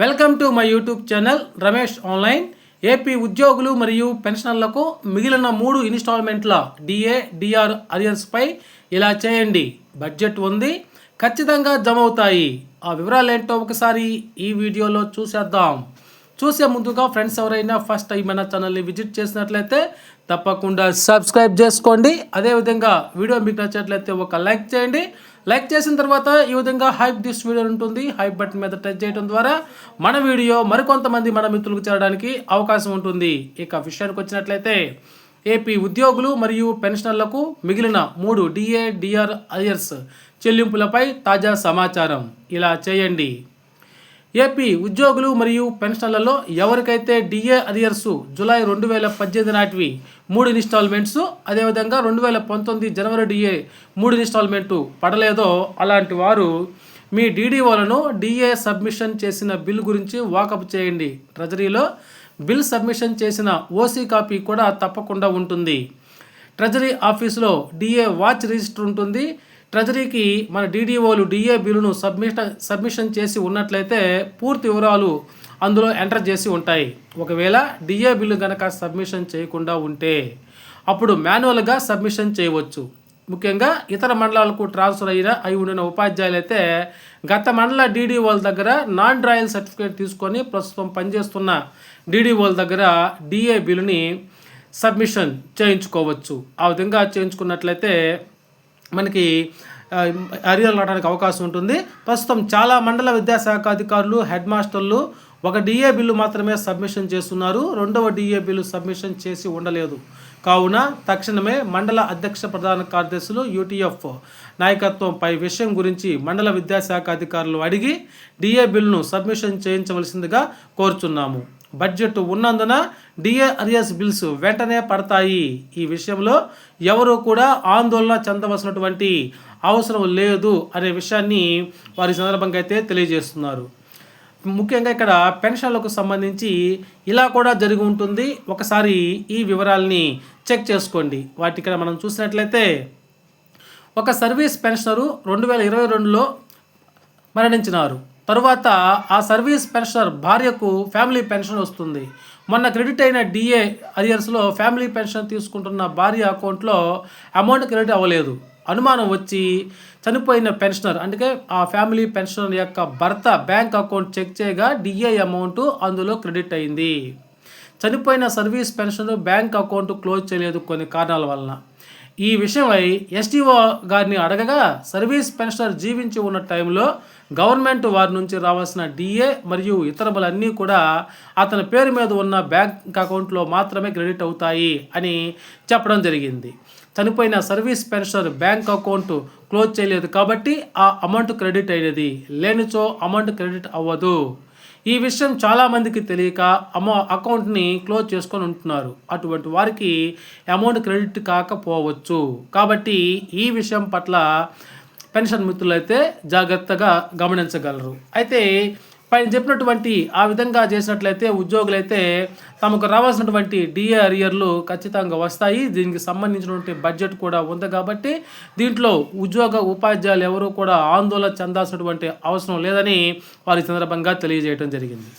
Welcome to my YouTube channel Ramesh online AP ఉద్యోగులు మరియు పెన్షనర్లకు మిగిలిన మూడు ఇన్స్టాల్మెంట్ల డిఏ డిఆర్ అరియర్స్పై ఇలా చేయండి. బడ్జెట్ ఉంది ఖచ్చితంగా జమ అవుతాయి. ఆ వివరాలు ఏంటో ఒకసారి ఈ వీడియోలో చూసేద్దాం. చూసే ముందుగా ఫ్రెండ్స్ ఎవరైనా ఫస్ట్ టైం మన ఛానల్ని విజిట్ చేసినట్లయితే తప్పకుండా సబ్స్క్రైబ్ చేసుకోండి. అదేవిధంగా వీడియో మీకు నచ్చినట్లయితే ఒక లైక్ చేయండి. లైక్ చేసిన తర్వాత ఈ విధంగా హైప్ దిస్ వీడియో ఉంటుంది. హైప్ బటన్ మీద టచ్ చేయడం ద్వారా మన వీడియో మరికొంతమంది మన మిత్రులకు చేరడానికి అవకాశం ఉంటుంది. ఇక విషయానికి వచ్చినట్లయితే ఏపీ ఉద్యోగులు మరియు పెన్షనర్లకు మిగిలిన మూడు డిఏ డిఆర్ అయర్స్ చెల్లింపులపై తాజా సమాచారం. ఇలా చేయండి. ఏపీ ఉద్యోగులు మరియు పెన్షన్లలో ఎవరికైతే డిఏ అరియర్స్ జులై రెండు వేల పద్దెనిమిది నాటివి మూడు ఇన్స్టాల్మెంట్స్ అదేవిధంగా రెండు వేల పంతొమ్మిది జనవరి డిఏ మూడు ఇన్స్టాల్మెంటు పడలేదో అలాంటి వారు మీ డీడీఓలను డిఏ సబ్మిషన్ చేసిన బిల్ గురించి వాకప్ చేయండి. ట్రెజరీలో బిల్ సబ్మిషన్ చేసిన ఓసీ కాపీ కూడా తప్పకుండా ఉంటుంది. ట్రెజరీ ఆఫీసులో డిఏ వాచ్ రిజిస్టర్ ఉంటుంది. ట్రెజరీకి మన డీడీఓలు డిఏ బిల్లును సబ్మిషన్ సబ్మిషన్ చేసి ఉన్నట్లయితే పూర్తి వివరాలు అందులో ఎంటర్ చేసి ఉంటాయి. ఒకవేళ డిఏ బిల్లు కనుక సబ్మిషన్ చేయకుండా ఉంటే అప్పుడు మాన్యువల్గా సబ్మిషన్ చేయవచ్చు. ముఖ్యంగా ఇతర మండలాలకు ట్రాన్స్ఫర్ అయిన అయి ఉండిన ఉపాధ్యాయులు అయితే గత మండల డీడీఓల దగ్గర నాన్ డ్రాయల్ సర్టిఫికేట్ తీసుకొని ప్రస్తుతం పనిచేస్తున్న డీడీఓల దగ్గర డిఏ బిల్లుని సబ్మిషన్ చేయించుకోవచ్చు. ఆ విధంగా చేయించుకున్నట్లయితే మనకి అరియర్ రావడానికి అవకాశం ఉంటుంది. ప్రస్తుతం చాలా మండల విద్యాశాఖ అధికారులు హెడ్ మాస్టర్లు ఒక డిఏ బిల్లు మాత్రమే సబ్మిషన్ చేస్తున్నారు. రెండవ డిఏ బిల్లు సబ్మిషన్ చేసి ఉండలేదు. కావున తక్షణమే మండల అధ్యక్ష ప్రధాన కార్యదర్శులు యూటీఎఫ్ నాయకత్వంపై విషయం గురించి మండల విద్యాశాఖ అధికారులు అడిగి డిఏ బిల్లును సబ్మిషన్ చేయించవలసిందిగా కోరుచున్నాము. బడ్జెట్ ఉన్నందున డిఏ అరియర్స్ బిల్స్ వెంటనే పడతాయి. ఈ విషయంలో ఎవరు కూడా ఆందోళన చెందవలసినటువంటి అవసరం లేదు అనే విషయాన్ని వారి సందర్భంగా అయితే తెలియజేస్తున్నారు. ముఖ్యంగా ఇక్కడ పెన్షన్లకు సంబంధించి ఇలా కూడా జరిగి ఉంటుంది. ఒకసారి ఈ వివరాల్ని చెక్ చేసుకోండి. వాటి ఇక్కడ మనం చూసినట్లయితే ఒక సర్వీస్ పెన్షనరు రెండు వేల ఇరవై రెండులో మరణించినారు. తరువాత ఆ సర్వీస్ పెన్షనర్ భార్యకు ఫ్యామిలీ పెన్షన్ వస్తుంది. మొన్న క్రెడిట్ అయిన డిఏ అరియర్స్లో ఫ్యామిలీ పెన్షన్ తీసుకుంటున్న భార్య అకౌంట్లో అమౌంట్ క్రెడిట్ అవ్వలేదు. అనుమానం వచ్చి చనిపోయిన పెన్షనర్ అంటే ఆ ఫ్యామిలీ పెన్షనర్ యొక్క భర్త బ్యాంక్ అకౌంట్ చెక్ చేయగా డిఏ అమౌంట్ అందులో క్రెడిట్ అయింది. చనిపోయిన service pension bank account close చేయలేదు కొన్ని కారణాల వలన. ఈ విషయమై ఎస్టీఓ గారిని అడగగా సర్వీస్ పెన్షనర్ జీవించి ఉన్న టైంలో గవర్నమెంట్ వారి నుంచి రావాల్సిన డిఏ మరియు ఇతరములన్నీ కూడా అతని పేరు మీద ఉన్న బ్యాంక్ అకౌంట్లో మాత్రమే క్రెడిట్ అవుతాయి అని చెప్పడం జరిగింది. చనిపోయిన service pensioner bank account close చేయలేదు కాబట్టి ఆ అమౌంట్ క్రెడిట్ అయినది. లేనిచో అమౌంట్ క్రెడిట్ అవ్వదు. ఈ విషయం చాలామందికి తెలియక అమౌ అకౌంట్ని క్లోజ్ చేసుకొని ఉంటున్నారు. అటువంటి వారికి అమౌంట్ క్రెడిట్ కాకపోవచ్చు. కాబట్టి ఈ విషయం పట్ల పెన్షన్ మిత్రులైతే జాగ్రత్తగా గమనించగలరు. అయితే పైన చెప్పినటువంటి ఆ విధంగా చేసినట్లయితే ఉద్యోగులైతే తమకు రావాల్సినటువంటి డిఏ అరియర్లు ఖచ్చితంగా వస్తాయి. దీనికి సంబంధించినటువంటి బడ్జెట్ కూడా ఉంది కాబట్టి దీంట్లో ఉద్యోగ ఉపాధ్యాయులు ఎవరూ కూడా ఆందోళన చెందాల్సినటువంటి అవసరం లేదని వారి సందర్భంగా తెలియజేయడం జరిగింది.